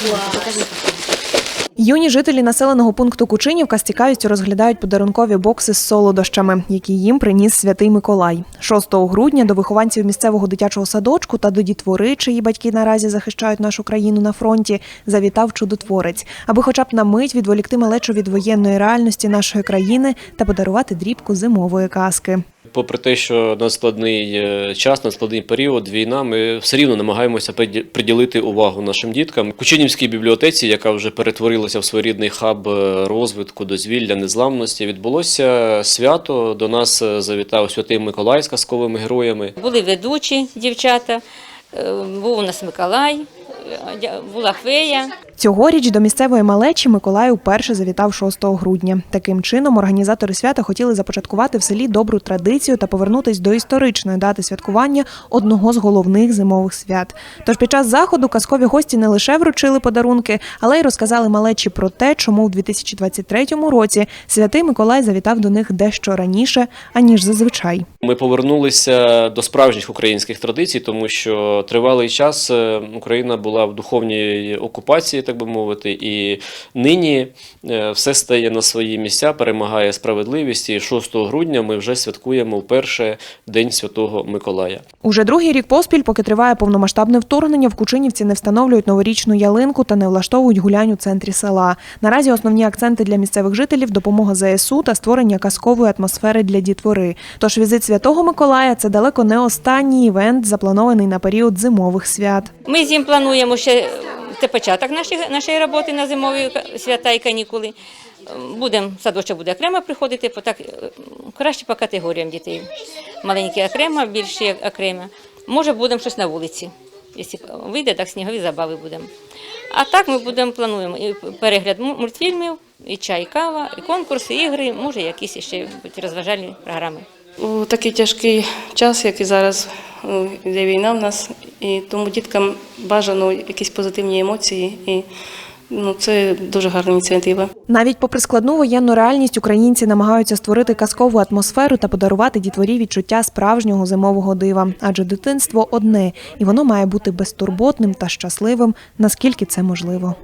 Покажи. Юні жителі населеного пункту Кучинівка з цікавістю розглядають подарункові бокси з солодощами, які їм приніс святий Миколай. 6 грудня до вихованців місцевого дитячого садочку та до дітвори, чиї батьки наразі захищають нашу країну на фронті, завітав чудотворець, аби хоча б на мить відволікти малечу від воєнної реальності нашої країни та подарувати дрібку зимової казки. Попри те, що на складний е, час, на складний період війна, ми все рівно намагаємося приді- приділити увагу нашим діткам. Кучинівській бібліотеці, яка вже перетворилася в своєрідний хаб е, розвитку, дозвілля, незламності, відбулося свято. До нас е, завітав святий Миколай з казковими героями. Були ведучі дівчата, е, був у нас Миколай, була фея. Цьогоріч до місцевої малечі Миколай уперше завітав 6 грудня. Таким чином, організатори свята хотіли започаткувати в селі добру традицію та повернутись до історичної дати святкування одного з головних зимових свят. Тож під час заходу казкові гості не лише вручили подарунки, але й розказали малечі про те, чому в 2023 році святий Миколай завітав до них дещо раніше, аніж зазвичай. Ми повернулися до справжніх українських традицій, тому що тривалий час е, Україна була в духовній окупації, так би мовити, і нині е, все стає на свої місця, перемагає справедливість. І 6 грудня ми вже святкуємо вперше День Святого Миколая. Уже другий рік поспіль, поки триває повномасштабне вторгнення, в Кучинівці не встановлюють новорічну ялинку та не влаштовують гулянь у центрі села. Наразі основні акценти для місцевих жителів допомога ЗСУ та створення казкової атмосфери для дітвори. Тож візит Святого Миколая це далеко не останній івент, запланований на період зимових свят. Ми з ним плануємо ще це початок нашої, нашої роботи на зимові свята і канікули. Будемо, садочок буде окремо приходити, по так, краще по категоріям дітей. Маленькі окремо, більші окремо. Може, будемо щось на вулиці. Якщо вийде, так снігові забави будемо. А так ми будемо плануємо і перегляд му- мультфільмів, і чай, і кава, і конкурси, ігри, може, якісь ще розважальні програми. У такий тяжкий час, як і зараз йде війна в нас, і тому діткам бажано якісь позитивні емоції, і ну, це дуже гарна ініціатива. Навіть попри складну воєнну реальність, українці намагаються створити казкову атмосферу та подарувати дітворі відчуття справжнього зимового дива. Адже дитинство одне, і воно має бути безтурботним та щасливим, наскільки це можливо.